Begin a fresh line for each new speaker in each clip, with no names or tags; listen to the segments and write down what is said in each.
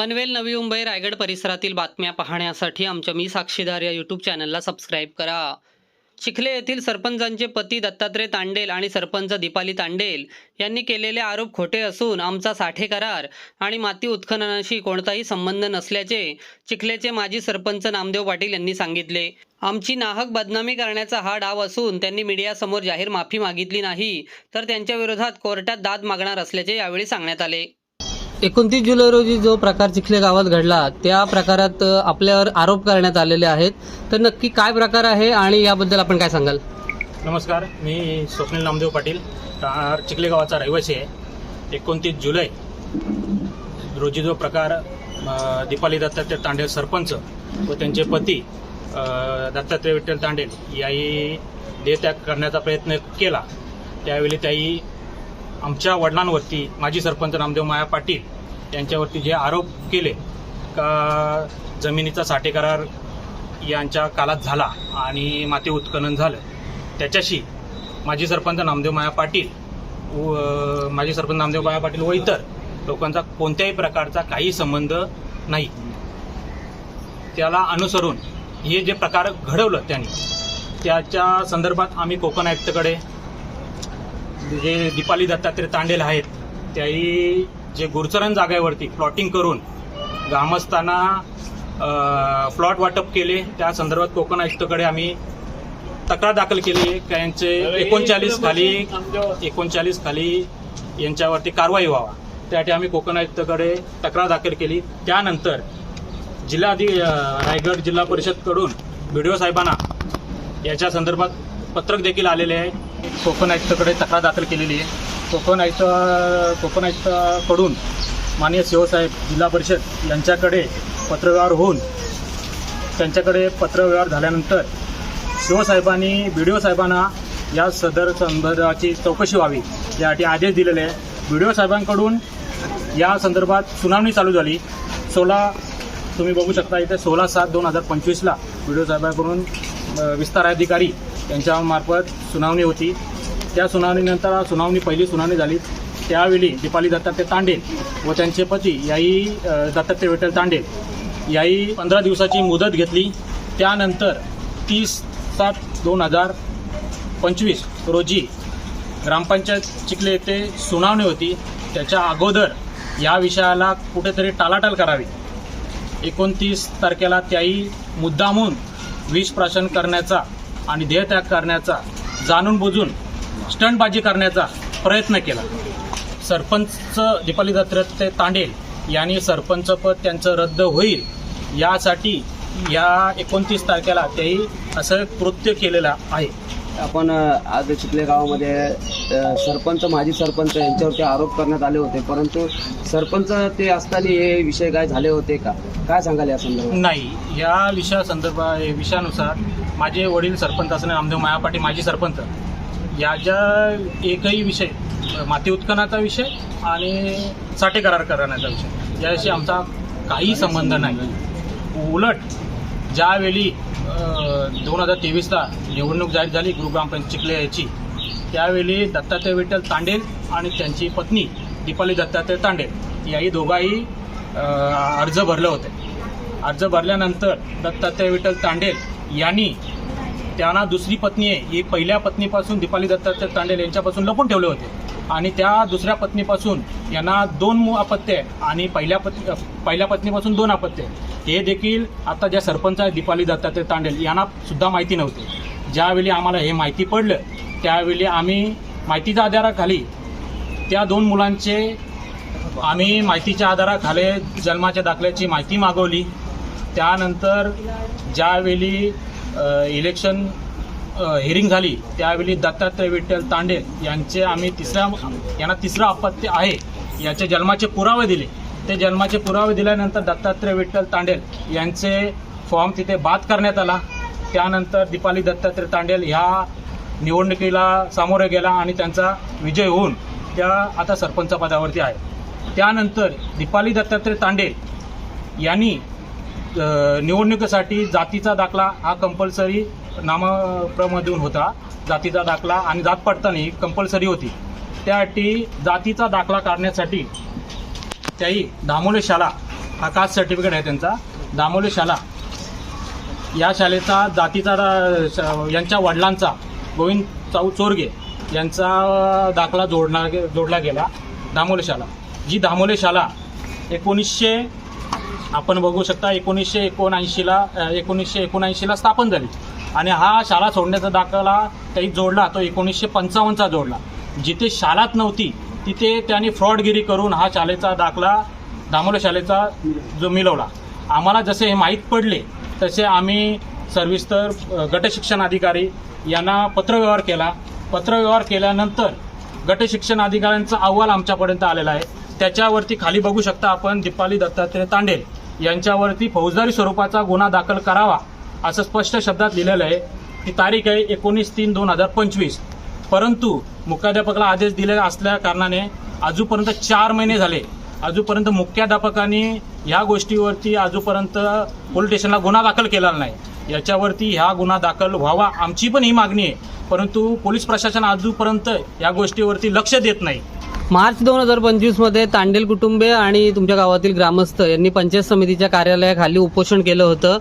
पनवेल नवी मुंबई रायगड परिसरातील बातम्या पाहण्यासाठी आमच्या मी साक्षीदार या यूट्यूब चॅनलला सबस्क्राईब करा. चिखले येथील सरपंचांचे पती दत्तात्रय तांडेल आणि सरपंच दीपाली तांडेल यांनी केलेले आरोप खोटे असून आमचा साठे करार आणि माती उत्खननाशी कोणताही संबंध नसल्याचे चिखलेचे माजी सरपंच नामदेव पाटील यांनी सांगितले. आमची नाहक बदनामी करण्याचा हा डाव असून त्यांनी मीडियासमोर जाहीर माफी मागितली नाही तर त्यांच्या विरोधात कोर्टात दाद मागणार असल्याचे यावेळी सांगण्यात आले. एकोणतीस जुलै रोजी जो प्रकार चिखले गावात घडला त्या प्रकारात आपल्यावर आरोप करण्यात आलेले आहेत. तर नक्की काय प्रकार आहे आणि याबद्दल आपण काय सांगाल?
नमस्कार मी स्वप्नील नामदेव पाटील राहणार चिखले गावाचा रहिवासी आहे. एकोणतीस जुलै रोजी जो प्रकार दीपाली दत्तात्रय तांडेल सरपंच व त्यांचे पती दत्तात्रय विठ्ठल तांडेल याही देहत्याग करण्याचा प्रयत्न केला त्यावेळी त्याही आमच्या वडिलांवरती माजी सरपंच नामदेव माया पाटील यांच्यावरती जे आरोप केले का जमिनीचा साठे करार यांच्या कालात झाला आणि माती उत्खनन झालं त्याच्याशी माजी सरपंच नामदेव माया पाटील व माजी सरपंच नामदेव माया पाटील व इतर लोकांचा कोणत्याही प्रकारचा काही संबंध नाही. त्याला अनुसरून हे जे प्रकार घडवलं त्यांनी त्याच्या संदर्भात आम्ही कोकण आयुक्तकडे जे दीपाली दत्तात्रय तांडेल आहेत त्याही जे गुरचरण जागेवरती प्लॉटिंग करून ग्रामस्थांना प्लॉट वाटप केले. त्या संदर्भात कोकण आयुक्तकडे आम्ही तक्रार दाखल केली. आहे का यांचे एकोणचाळीस खाली एकोणचाळीस खाली यांच्यावरती कारवाई व्हावा. त्यासाठी आम्ही कोकण आयुक्तकडे तक्रार दाखल केली. त्यानंतर जिल्हाधि रायगड जिल्हा परिषदकडून बी साहेबांना याच्या संदर्भात पत्रक देखील आलेले आहे. कोकण आयुक्ताकडे तक्रार दाखल केलेली आहे. कोकण आयुक्त कोकण आयुक्ताकडून माननीय शिवसाहेब जिल्हा परिषद यांच्याकडे पत्रव्यवहार होऊन त्यांच्याकडे पत्रव्यवहार झाल्यानंतर शिवसाहेबांनी बी डी ओ साहेबांना या सदर संदर्भाची चौकशी व्हावी यासाठी आदेश दिलेले आहे. बी डी ओ साहेबांकडून या संदर्भात सुनावणी चालू झाली. सोळा तुम्ही बघू शकता इथे सोळा सात दोन हजार पंचवीसला व्हिडिओ साहेबांकडून विस्तार अधिकारी यांच्यामार्फत सुनावणी होती. त्या सुनावणीनंतर सुनावणी पहिली सुनावणी झाली. त्यावेळी दीपाली दत्तात्रय तांडेल व त्यांचे पती याही अ, दत्तात्रय विठ्ठल तांडे याही पंधरा दिवसाची मुदत घेतली. त्यानंतर तीस सात दोन हजार पंचवीस रोजी ग्रामपंचायत चिखले येथे सुनावणी होती. त्याच्या अगोदर या विषयाला कुठेतरी टालाटाल करावी. एकोणतीस तारखेला त्याही मुद्दामून विष प्राशन करण्याचा आणि देहत्याग करण्याचा जाणून बुजून स्टंटबाजी करण्याचा प्रयत्न केला. सरपंच दीपाली दत्तात्रय तांडेल यांनी सरपंचपद त्यांचं रद्द होईल यासाठी या एकोणतीस तारखेला तेही असं कृत्य केलेलं आहे.
आपण आज चिखले गावामध्ये सरपंच माजी सरपंच यांच्यावरती आरोप करण्यात आले होते परंतु सरपंच ते असताना हे विषय काय झाले होते का? काय सांगाल या संदर्भात?
नाही या विषया संदर्भात विषयानुसार माझे वडील सरपंच असणे नामदेव मायापाटी माजी सरपंच याच्या एकही विषय माती उत्खनाचा विषय आणि साठे करार करण्याचा विषय याशी आमचा काही संबंध नाही. उलट ज्यावेळी दोन हजार तेवीसला निवडणूक जाहीर झाली गुरुग्रामपंच चिखले याची त्यावेळी दत्तात्रय विठ्ठल तांडेल आणि त्यांची पत्नी दीपाली दत्तात्रय तांडेल याही दोघाही अर्ज भरले होते. अर्ज भरल्यानंतर दत्तात्रय विठ्ठल तांडेल यांनी त्यांना दुसरी पत्नी आहे. ही पहिल्या पत्नीपासून दीपाली दत्तात्रय तांडेल यांच्यापासून लपून ठेवले होते. आणि त्या दुसऱ्या पत्नीपासून यांना दोन अपत्य आहे आणि पहिल्या पत्नी पहिल्या पत्नीपासून दोन अपत्य आहे. हे देखील आता ज्या सरपंच आहेत दीपाली दत्तात्रय तांडेल यांना सुद्धा माहिती नव्हते. ज्यावेळी आम्हाला हे माहिती पडलं त्यावेळी आम्ही माहितीच्या आधाराखाली त्या दोन मुलांचे आम्ही माहितीच्या आधाराखाली जन्माच्या दाखल्याची माहिती मागवली. त्यानंतर ज्यावेळी इलेक्शन अ, हिअरिंग झाली त्यावेळी दत्तात्रय विठ्ठल तांडेल यांचे आम्ही तिसऱ्या यांना तिसरं अपत्य आहे याचे जन्माचे पुरावे दिले. ते जन्माचे पुरावे दिल्यानंतर दत्तात्रय विठ्ठल तांडेल यांचे फॉर्म तिथे बाद करण्यात आला. त्यानंतर दीपाली दत्तात्रय तांडेल ह्या निवडणुकीला सामोरे गेला आणि त्यांचा विजय होऊन त्या आता सरपंच पदावरती आहे. त्यानंतर दीपाली दत्तात्रय तांडेल यांनी निवडणुकीसाठी जातीचा दाखला हा कंपल्सरी नामप्रमधून होता. जातीचा दाखला आणि जात पडताना कंपल्सरी होती. त्यासाठी जातीचा दाखला काढण्यासाठी त्याही दामोले शाळा हा कास्ट सर्टिफिकेट आहे त्यांचा. दामोले शाला या शाळेचा जातीचा दा- यांच्या वडिलांचा गोविंद चाऊ चोरगे यांचा दाखला जोडणार जोडला गेला दामोले शाला. जी दामोले शाला एकोणीसशे आपण बघू शकता एकोणीसशे एकोणऐंशीला एकोणीसशे एकोणऐंशीला स्थापन झाली. आणि हा शाळा सोडण्याचा दाखला काही जोडला तो एकोणीसशे पंचावन्नचा जोडला. जिथे शाळात नव्हती तिथे त्यांनी फ्रॉडगिरी करून हा शाळेचा दाखला दामोले शाळेचा जो मिळवला. आम्हाला जसे हे माहीत पडले तसे आम्ही सर्विस्तर गटशिक्षण अधिकारी यांना पत्रव्यवहार केला. पत्रव्यवहार केल्यानंतर गटशिक्षण अधिकाऱ्यांचा अहवाल आमच्यापर्यंत आलेला आहे. त्याच्यावरती खाली बघू शकता आपण दीपाली दत्तात्रय तांडेल यांच्यावरती फौजदारी स्वरूपाचा गुन्हा दाखल करावा असं स्पष्ट शब्दात लिहिलेलं आहे. ती तारीख आहे एकोणीस तीन दोन हजार पंचवीस. परंतु मुख्याध्यापकाला आदेश दिलेला असल्या कारणाने अजूनपर्यंत चार महिने झाले. आजूपर्यंत मुख्याध्यापकांनी ह्या गोष्टीवरती आजूपर्यंत पोलीस स्टेशनला गुन्हा दाखल केलेला नाही. याच्यावरती ह्या गुन्हा दाखल व्हावा आमची पण ही मागणी आहे. परंतु पोलीस प्रशासन आजूपर्यंत या गोष्टीवरती लक्ष देत नाही.
मार्च दोन हजार पंचवीसमध्ये तांडेल कुटुंबे आणि तुमच्या गावातील ग्रामस्थ यांनी पंचायत समितीच्या कार्यालयाखाली उपोषण केलं होतं.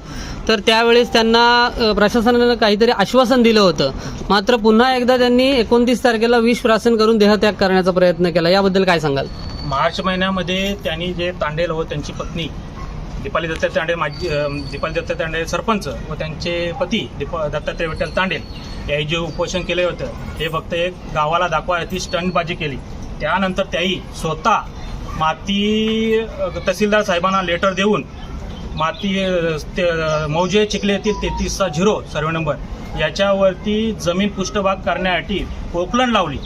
तर त्यावेळेस त्यांना प्रशासनानं काहीतरी आश्वासन दिलं होतं. मात्र पुन्हा एकदा त्यांनी एकोणतीस तारखेला विष प्राशन करून देहत्याग करण्याचा प्रयत्न केला. याबद्दल काय सांगाल?
मार्च महिन्यामध्ये त्यांनी जे तांडेल व त्यांची पत्नी दीपाली दत्ता तांडे माजी दीपाली दत्तात्रय तांडे सरपंच व त्यांचे पती दीपा दत्तात्रय विठ्ठल तांडेल यांनी जे उपोषण केले होतं हे फक्त एक गावाला दाखवा ती स्टंटबाजी केली. त्यानंतर त्याही स्वतः माती तहसीलदार साहेबांना लेटर देऊन माती ते, मौजे चिखले येथील तेहतीसचा झिरो सर्वे नंबर याच्यावरती जमीन पृष्ठभाग करण्यासाठी पोकलन लावली.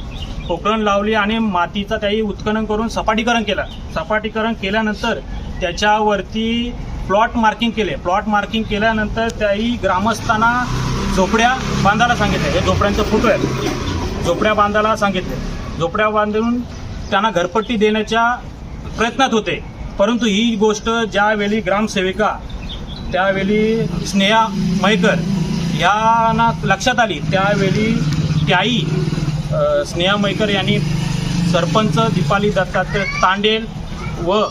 पोकलन लावली आणि मातीचा त्याही उत्खनन करून सपाटीकरण केलं. सपाटीकरण केल्यानंतर त्याच्यावरती प्लॉट मार्किंग केले. प्लॉट मार्किंग केल्यानंतर त्याही ग्रामस्थांना झोपड्या बांधायला सांगितले हे झोपड्यांचे फोटो आहेत झोपड्या बांधायला सांगितले. झोपड्या बांधून त्यांना घरपट्टी देण्याच्या प्रयत्नात होते. परंतु ही गोष्ट ज्यावेळी ग्रामसेविका त्यावेळी स्नेहा मयकर यांना लक्षात आली त्यावेळी त्याही स्नेहा मयकर यांनी सरपंच दीपाली दत्तात्रय तांडेल व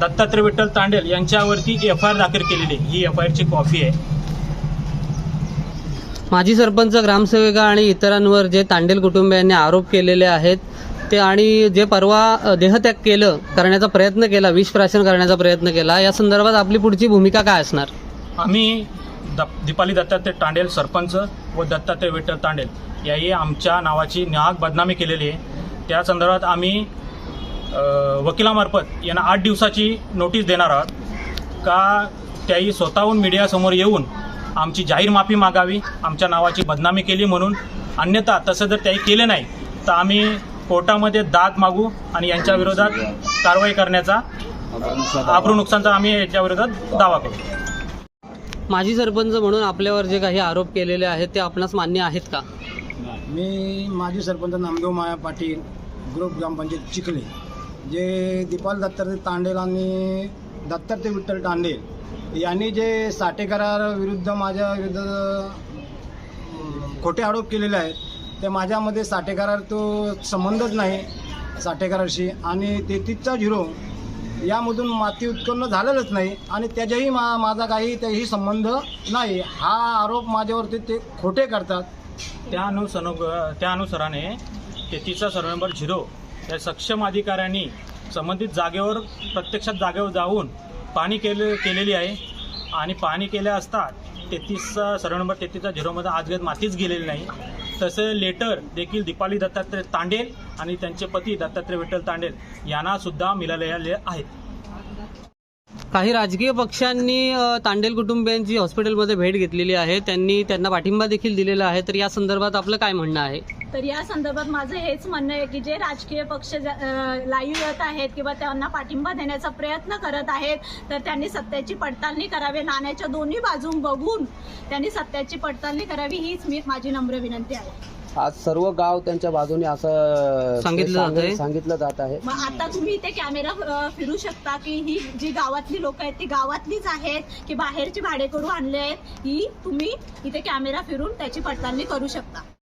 दत्तात्रय विठ्ठल तांडेल यांच्यावरती एफ आय आर दाखल केलेली ही एफ आय आरची कॉफी आहे.
माजी सरपंच ग्रामसेविका आणि इतरांवर जे तांडेल कुटुंबियांनी आरोप केलेले आहेत ते आणि जे परवा देहत्याग केलं करण्याचा प्रयत्न केला विष प्राशन करण्याचा प्रयत्न केला या संदर्भात आपली पुढची भूमिका काय असणार?
आम्ही द दीपाली दत्तात्रय तांडेल सरपंच व दत्तात्रय विठ्ठल तांडेल याही आमच्या नावाची नाग बदनामी केलेली आहे. त्या संदर्भात आम्ही वकिलामार्फत यांना आठ दिवसाची नोटीस देणार आहोत. का त्याही स्वतःहून मीडियासमोर येऊन आमची जाहीर माफी मागावी आमच्या नावाची बदनामी केली म्हणून. अन्यथा तसं जर त्याही केले नाही तर आम्ही कोर्टामध्ये दाद मागू आणि यांच्या विरोधात कारवाई करण्याचा आबरू नुकसानचा आम्ही याच्या विरोधात दावा करू.
माजी सरपंच म्हणून आपल्यावर जे काही आरोप केलेले आहेत ते आपणास मान्य आहेत का?
मी माजी सरपंच नामदेव माया पाटील ग्रुप ग्रामपंचायत चिखले जे दीपाल दत्तात्रय तांडेल आणि दत्तात्रय विठ्ठल तांडेल यांनी जे साठे करार विरुद्ध माझ्या विरुद्ध खोटे आरोप केलेले आहेत ते माझ्यामध्ये साठे करार तो संबंधच नाही साठे करारशी आणि तेहतीसचा झिरो यामधून माती उत्पन्न झालेलंच नाही आणि त्याच्याही मा माझा काही त्याही संबंध नाही. हा आरोप माझ्यावरती ते खोटे करतात.
त्या अनुसर त्या अनुसाराने तेहतीसचा सर्व नंबर झिरो या सक्षम अधिकाऱ्यांनी संबंधित जागेवर प्रत्यक्षात जागेवर जाऊन पाणी केले केलेली आहे. आणि पाणी केल्या असता तेहतीसचा सर्व नंबर तेहतीसचा झिरोमध्ये आजगत मातीच गेलेली नाही. तसे लेटर देखील दीपाली दत्तात्रय तांडेल आणि त्यांचे पती दत्तात्रय विठ्ठल तांडेल यांना सुद्धा मिळालेले आहेत.
काही राजकीय पक्षांनी तांडेल कुटुंबियांची हॉस्पिटलमध्ये भेट घेतलेली आहे. त्यांनी त्यांना पाठिंबा देखील दिलेला आहे. तर या संदर्भात आपलं काय म्हणणं आहे?
तर या संदर्भात माझं हेच म्हणणं आहे की जे राजकीय पक्ष लाईव्ह येत आहेत किंवा त्यांना पाठिंबा देण्याचा प्रयत्न करत आहेत तर त्यांनी सत्याची पडताळणी करावी. नाण्याच्या दोन्ही बाजून बघून त्यांनी सत्याची पडताळणी करावी हीच मी माझी नम्र विनंती आहे.
आज सर्व गाव त्यांच्या बाजूने असं
सांगितलं
सांग-
जातंय.
सांगितलं जात आहे
मग आता तुम्ही इथे कॅमेरा अ, फिरू शकता की ही जी गावातली लोक आहेत ती गावातलीच आहेत की बाहेरची भाडेकरू आणले आहेत ही तुम्ही इथे कॅमेरा फिरून त्याची पडताळणी करू शकता